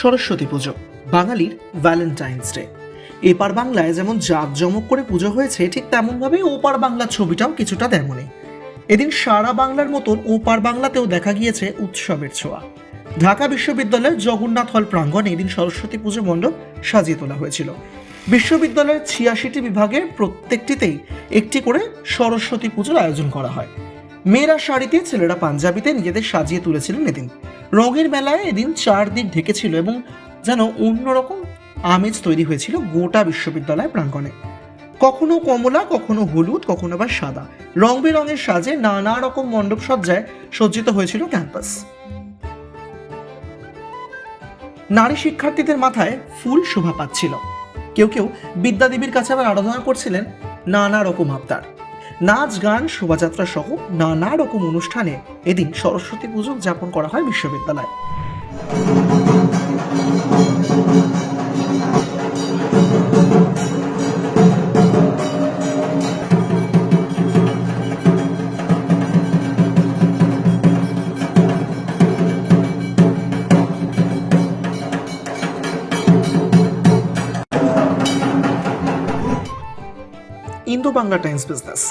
সরস্বতী পুজো, বাঙালির Valentine's day এপার বাংলায় যেমন জাঁকজমক করে পুজো হয়েছে, ঠিক তেমনভাবেই ওপার বাংলার ছবিটাও কিছুটা তেমনই। এদিন সারা বাংলার মতন ওপার বাংলাতেও দেখা গিয়েছে উৎসবের ছোঁয়া। ঢাকা বিশ্ববিদ্যালয়ের জগন্নাথ হল প্রাঙ্গণে এদিন সরস্বতী পুজো মণ্ডপ সাজিয়ে তোলা হয়েছিল। বিশ্ববিদ্যালয়ের ছিয়াশিটি বিভাগের প্রত্যেকটিতেই একটি করে সরস্বতী পুজোর আয়োজন করা হয়। মেয়েরা শাড়িতে, ছেলেরা পাঞ্জাবিতে নিজেদের সাজিয়ে তুলেছিলেন এদিন। রঙের মেলায় এদিন চারদিক ঢেকেছিল এবং যেন অন্যরকম আমেজ তৈরি হয়েছিল গোটা বিশ্ববিদ্যালয় প্রাঙ্গণে। কখনো কমলা, কখনো হলুদ, কখনো আবার সাদা। রং বেরঙের সাজে নানা রকম মণ্ডপ সজ্জায় সজ্জিত হয়েছিল ক্যাম্পাস। নারী শিক্ষার্থীদের মাথায় ফুল শোভা পাচ্ছিল। কেউ কেউ বিদ্যাদেবীর কাছে আবার আরাধনা করছিলেন নানা রকম আবদার নাচ, গান, শোভাযাত্রা সহ নানা রকম অনুষ্ঠানে এদিন সরস্বতী পুজো উদযাপন করা হয় বিশ্ববিদ্যালয়ে। Indo Bangla Times business.